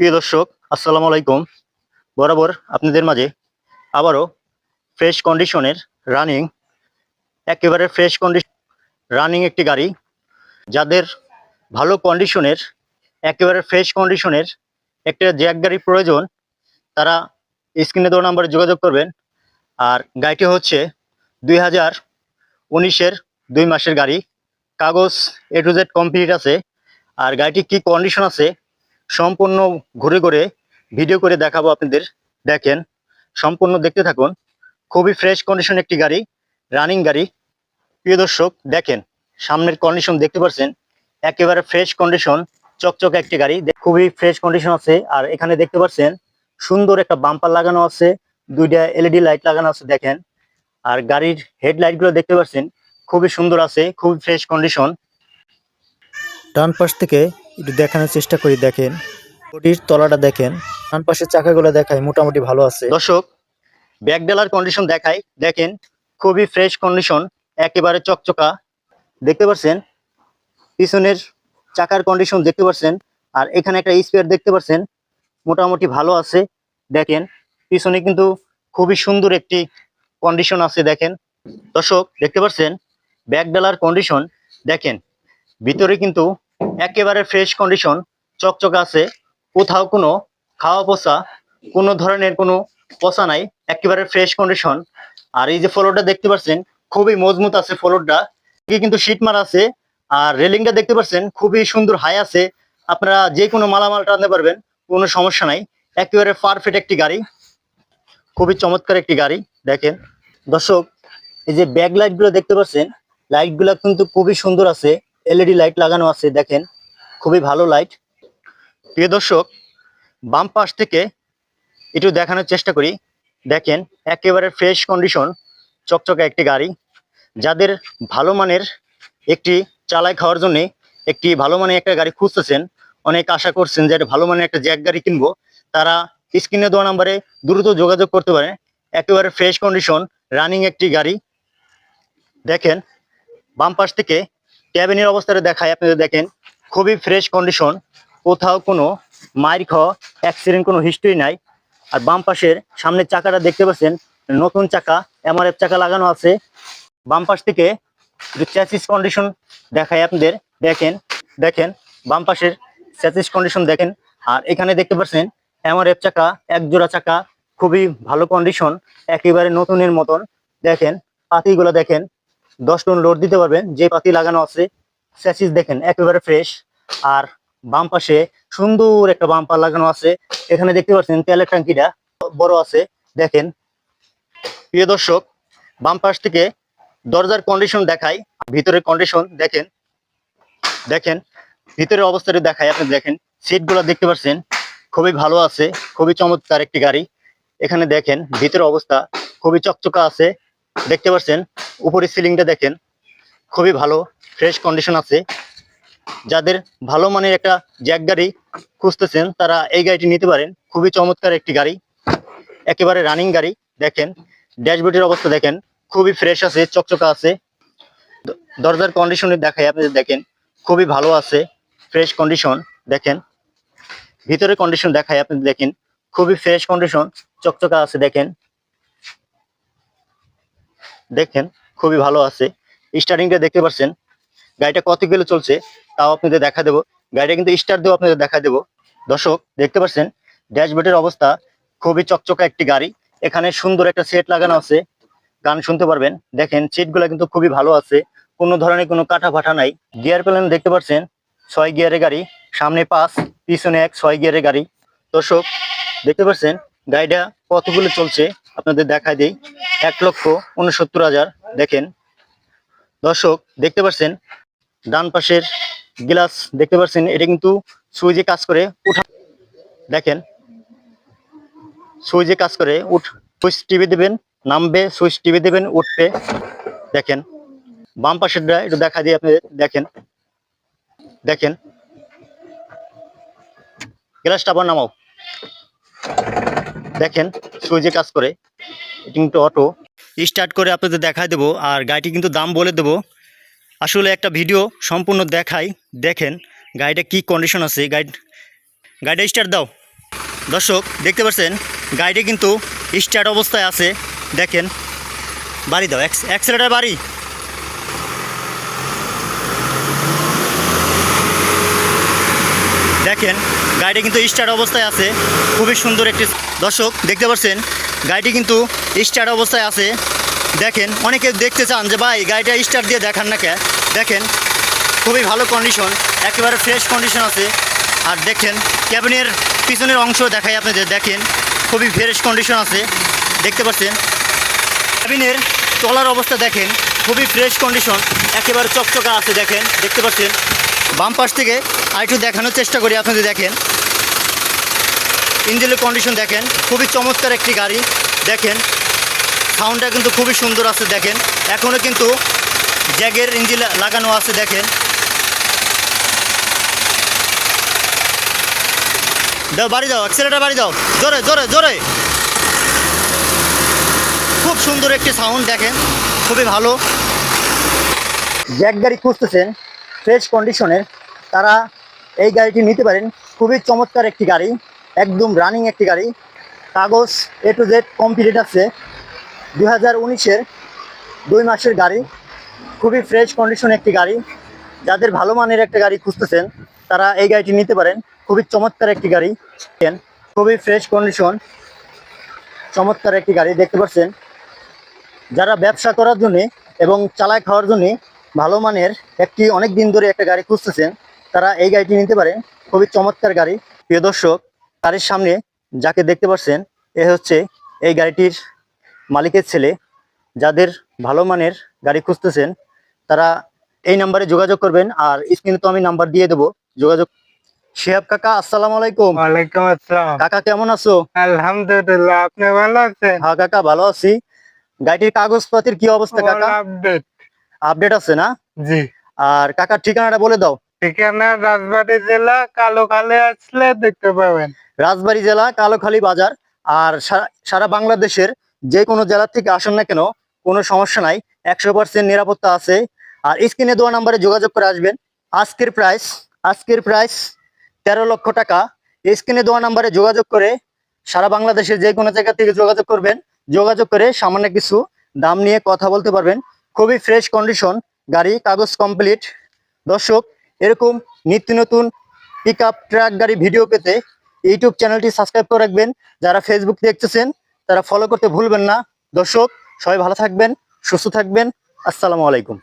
প্রিয় দর্শক, আসসালামু আলাইকুম। বরাবর আপনাদের মাঝে আবারও ফ্রেশ কন্ডিশনের রানিং একেবারে ফ্রেশ কন্ডিশন রানিং একটি গাড়ি, যাদের ভালো কন্ডিশনের একেবারে ফ্রেশ কন্ডিশনের একটা জ্যাক গাড়ি প্রয়োজন, তারা স্ক্রিনে দেওয়া নাম্বারে যোগাযোগ করবেন। আর গাড়িটি হচ্ছে দুই হাজার উনিশের দুই মাসের গাড়ি, কাগজ এ টু জেড কমপ্লিট আছে। আর গাড়িটি কি কন্ডিশন আছে সম্পূর্ণ ঘুরে ঘুরে ভিডিও করে দেখাবো আপনাদের। দেখেন, সম্পূর্ণ দেখতে থাকুন। খুবই ফ্রেশ কন্ডিশন একটি গাড়ি রানিং গাড়ি। প্রিয় দর্শক, দেখেন, সামনের কন্ডিশন দেখতে পাচ্ছেন। একেবারে ফ্রেশ কন্ডিশন চকচকে একটি গাড়ি। খুবই ফ্রেশ কন্ডিশন আছে। আর এখানে দেখতে পাচ্ছেন, সুন্দর একটা বাম্পার লাগানো আছে। দুইটা এলইডি লাইট লাগানো আছে, দেখেন। আর গাড়ির হেডলাইটগুলো দেখতে পাচ্ছেন, খুবই সুন্দর আছে, খুবই ফ্রেশ কন্ডিশন ডান পাশ থেকে একটু দেখানোর চেষ্টা করি, দেখেন। বডির তলাটা দেখেন। ডান পাশের চাকাগুলো দেখায়, মোটামুটি ভালো আছে। দর্শক, ব্যাক ডেলার কন্ডিশন দেখায়। দেখেন, খুবই ফ্রেশ কন্ডিশন একেবারে চকচকা। দেখতে পাচ্ছেন? পিছনের চাকার কন্ডিশন দেখতে পাচ্ছেন। আর এখানে একটা স্পেয়ার দেখতে পাচ্ছেন। মোটামুটি ভালো আছে। দেখেন, পিছনে কিন্তু খুবই সুন্দর একটি কন্ডিশন আছে, দেখেন। দর্শক, দেখতে পাচ্ছেন? ব্যাক ডেলার কন্ডিশন দেখেন। ভিতরে কিন্তু একেবারে ফ্রেশ কন্ডিশন চকচক আছে, কোথাও কোনো খাওয়া পচা কোনো ধরনের কোনো পচা নাই, একেবারে ফ্রেশ কন্ডিশন আর এই যে ফ্লোরটা দেখতে পাচ্ছেন, খুবই মজবুত আছে ফ্লোরটা। কিন্তু শীট মারা আছে, আর রেলিংটা দেখতে পাচ্ছেন, খুবই সুন্দর হাই আছে। আপনারা যে কোনো মালামাল টানতে পারবেন, কোনো সমস্যা নাই। একেবারে পারফেক্ট একটি গাড়ি, খুবই চমৎকার একটি গাড়ি, দেখেন। দর্শক, এই যে ব্যাক লাইটগুলো দেখতে পাচ্ছেন লাইটগুলা কিন্তু খুবই সুন্দর আছে। এলইডি লাইট লাগানো আছে, দেখেন। খুবই ভালো লাইট প্রিয় দর্শক, বাম পাশ থেকে একটু দেখানোর চেষ্টা করি। দেখেন, একেবারে ফ্রেশ কন্ডিশন চকচকে একটি গাড়ি। যাদের ভালো মানের একটি চালাই খাওয়ার জন্য একটি ভালো মানের একটা গাড়ি খুঁজতেছেন, অনেক আশা করছেন যে ভালো মানের একটা জ্যাক গাড়ি কিনবো, তারা স্ক্রিনে দেওয়া নাম্বারে দ্রুত যোগাযোগ করতে পারেন। একেবারে ফ্রেশ কন্ডিশন রানিং একটি গাড়ি। দেখেন, বাম পাশ থেকে ক্যাবিনের অবস্থাটা দেখায় আপনাদের দেখেন, খুবই ফ্রেশ কন্ডিশন কোথাও কোনো মাইর খাওয়া অ্যাক্সিডেন্ট কোনো হিস্ট্রি নাই। আর বাম পাশের সামনের চাকাটা দেখতে পাচ্ছেন, নতুন চাকা এমআরএফ চাকা লাগানো আছে। বাম পাশ থেকে চ্যাসিস কন্ডিশন দেখায় আপনাদের, দেখেন দেখেন, বাম পাশের চ্যাসিস কন্ডিশন দেখেন। আর এখানে দেখতে পাচ্ছেন এমআরএফ চাকা এক জোড়া চাকা, খুবই ভালো কন্ডিশন একেবারে নতুনের মতন। দেখেন, পাতিগুলো দেখেন দশ টন লোড দিতে পারবেন, যে পাতি লাগানো আছে স্যাচিস দেখেন, একেবারে ফ্রেশ আর বাম পাশে সুন্দর একটা বাম্পার লাগানো আছে। এখানে দেখতে পাচ্ছেন তেলের ট্যাঙ্কিটা বড় আছে, দেখেন। প্রিয় দর্শক, বাম পাশ থেকে দরজার কন্ডিশন দেখাই, ভিতরের কন্ডিশন দেখেন। দেখেন, ভিতরের অবস্থাটা দেখাই, আপনি দেখেন সিটগুলো দেখতে পাচ্ছেন, খুবই ভালো আছে, খুবই চমৎকার একটি গাড়ি। এখানে দেখেন, ভিতরের অবস্থা খুবই চকচকা আছে দেখতে পাচ্ছেন, উপরের সিলিংটা দেখেন, খুবই ভালো ফ্রেশ কন্ডিশন আছে। যাদের ভালো মানের একটা জ্যাক গাড়ি খুঁজতেছেন, তারা এই গাড়িটি নিতে পারেন। খুবই চমৎকার একটি গাড়ি, একেবারে রানিং গাড়ি, দেখেন, ড্যাশবোর্ডের অবস্থা দেখেন, খুবই ফ্রেশ আছে, চকচকা আছে। দরজার কন্ডিশনে দেখাই আপনাদের দেখেন, খুবই ভালো আছে ফ্রেশ কন্ডিশন দেখেন। ভিতরের কন্ডিশন দেখাই আপনাদের দেখেন, খুবই ফ্রেশ কন্ডিশন চকচকা আছে, দেখেন। দেখেন, খুবই ভালো আছে। স্টার্টিংটা দেখতে পাচ্ছেন। গাড়িটা কত কিলো চলছে, তাও আপনাদের দেখা দেবো। গাড়িটা কিন্তু স্টার্ট দেবো আপনাদের দেখা দেবো। দর্শক, দেখতে পাচ্ছেন, ড্যাশবোর্ডের অবস্থা খুবই চকচকা একটি গাড়ি। এখানে সুন্দর একটা সেট লাগানো আছে। গান শুনতে পারবেন। দেখেন সিটগুলো কিন্তু খুবই ভালো আছে। কোনো ধরনের কোনো কাটা ফাটা নাই। গিয়ার প্যালেন দেখতে পাচ্ছেন, ছয় গিয়ারের গাড়ি। সামনে পাঁচ, পিছনে এক, ছয় গিয়ারের গাড়ি। দর্শক, দেখতে পাচ্ছেন, গাড়িটা কতগুলো চলছে? আপনাদের দেখা দিই। এক লক্ষ উনসত্তর হাজার, দেখেন। দর্শক, দেখতে পাচ্ছেন ডান পাশের গ্লাস, দেখতে পাচ্ছেন এটা কিন্তু সুইচে কাজ করে, উঠা দেখেন। সুইচে কাজ করে, উঠ, সুইচ টিভি দেবেন, নামবে, সুইচ টিভি দেবেন, উঠবে, দেখেন। বাম পাশেরটা একটু দেখা দিয়ে আপনি দেখেন। দেখেন। গ্লাসটা আবার নামাও। দেখেন সুইচে কাজ করে, এটি কিন্তু অটো স্টার্ট করে আপনাদের দেখাই দেবো, আর গাড়িটি কিন্তু দাম বলে দেবো। আসলে একটা ভিডিও সম্পূর্ণ দেখাই, দেখেন গাড়িটা কি কন্ডিশন আছে। গাড়ি গাড়িটা স্টার্ট দাও। দর্শক, দেখতে পাচ্ছেন, গাড়িটি কিন্তু স্টার্ট অবস্থায় আছে। দেখেন, বাড়ি দাও অ্যাক্সিলেটার বাড়ি। দেখেন, গাড়িটি কিন্তু স্টার্ট অবস্থায় আছে, খুবই সুন্দর একটি দর্শক, দেখতে পাচ্ছেন, গাড়িটি কিন্তু স্টার্ট অবস্থায় আছে। দেখেন, অনেকে দেখতে চান যে, ভাই, গাড়িটা স্টার্ট দিয়ে দেখান না কে? দেখেন, খুবই ভালো কন্ডিশন একেবারে ফ্রেশ কন্ডিশন আছে। আর দেখেন ক্যাবিনের পিছনের অংশ দেখাই আপনাদের, দেখেন, খুবই ফ্রেশ কন্ডিশন আছে। দেখতে পাচ্ছেন ক্যাবিনের তলার অবস্থা দেখেন, খুবই ফ্রেশ কন্ডিশন একেবারে চকচকা আছে, দেখেন, দেখতে পাচ্ছেন। বাম পাশ থেকে আরেকটু দেখানোর চেষ্টা করি আপনাদের দেখেন। ইঞ্জিনের কন্ডিশন দেখেন, খুবই চমৎকার একটি গাড়ি। দেখেন সাউন্ডটা কিন্তু খুবই সুন্দর আছে, দেখেন। এখনও কিন্তু জ্যাগের ইঞ্জিন লাগানো আছে, দেখেন। দাও, বাড়ি দাও অ্যাক্সিলেটার বাড়ি দাও। জোরে জোরে জোরে। খুব সুন্দর একটি সাউন্ড দেখেন। খুবই ভালো। জ্যাক গাড়ি খুঁজতেছেন। ফ্রেশ কন্ডিশনের তারা এই গাড়িটি নিতে পারেন। খুবই চমৎকার একটি গাড়ি, একদম রানিং একটি গাড়ি। কাগজ এ টু জেড কমপ্লিট আছে। দু হাজার উনিশের দুই মাসের গাড়ি, খুবই ফ্রেশ কন্ডিশন একটি গাড়ি। যাদের ভালো মানের একটা গাড়ি খুঁজতেছেন, তারা এই গাড়িটি নিতে পারেন। খুবই চমৎকার একটি গাড়ি। খুবই ফ্রেশ কন্ডিশন, চমৎকার একটি গাড়ি, দেখতে পাচ্ছেন। যারা ব্যবসা করার জন্যে এবং চালায় খাওয়ার জন্য ভালো মানের একটি অনেক দিন ধরে একটা গাড়ি খুঁজতেছেন তারা এই গাড়িটি নিতে পারেন খুবই চমৎকার গাড়ি। প্রিয় দর্শক গাড়ির সামনে যাকে দেখতে পাচ্ছেন এ হচ্ছে এই গাড়িটির মালিকের ছেলে। যাদের ভালো মানের গাড়ি খুঁজতেছেন তারা এই নাম্বারে যোগাযোগ করবেন আর স্ক্রিনে তো আমি নাম্বার দিয়ে দেবো। যোগাযোগ শেহাব কাকা আসসালামু আলাইকুম। ওয়ালাইকুম আসসালাম। কাকা কেমন আছো? আলহামদুলিল্লাহ আপনি ভালো আছেন? হ্যাঁ কাকা ভালো আছি। গাড়িটির কাগজপত্রের কি অবস্থা কাকা? আপডেট আপডেট আছে না? জি। আর কাকার ঠিকানাটা বলে দাও। ঠিকানা রাজবাড়ী জেলা কালোখালে আসলে দেখতে পাবেন। রাজবাড়ী জেলা কালোখালী বাজার। আর সারা- সারা বাংলাদেশের যে কোনো জেলা থেকে আসেন না কেন কোনো সমস্যা নাই। একশো পার্সেন্ট নিরাপত্তা আছে। আর স্ক্রিনে দেওয়া নাম্বারে যোগাযোগ করে আসবেন। আজকের প্রাইস আজকের প্রাইস তেরো লক্ষ টাকা। স্ক্রিনে দেওয়া নাম্বারে যোগাযোগ করে সারা বাংলাদেশের যে কোনো জায়গা থেকে যোগাযোগ করবেন। যোগাযোগ করে সামান্য কিছু দাম নিয়ে কথা বলতে পারবেন। খুবই ফ্রেশ কন্ডিশন গাড়ি, কাগজ কমপ্লিট দর্শক, এরকম নিত্য নতুন পিক আপ ট্রাক গাড়ি ভিডিও পেতে ইউটিউব চ্যানেলটি সাবস্ক্রাইব করে রাখবেন। যারা ফেসবুক দেখতেছেন, তারা ফলো করতে ভুলবেন না। দর্শক, সবাই ভালো থাকবেন, সুস্থ থাকবেন। আসসালামু আলাইকুম।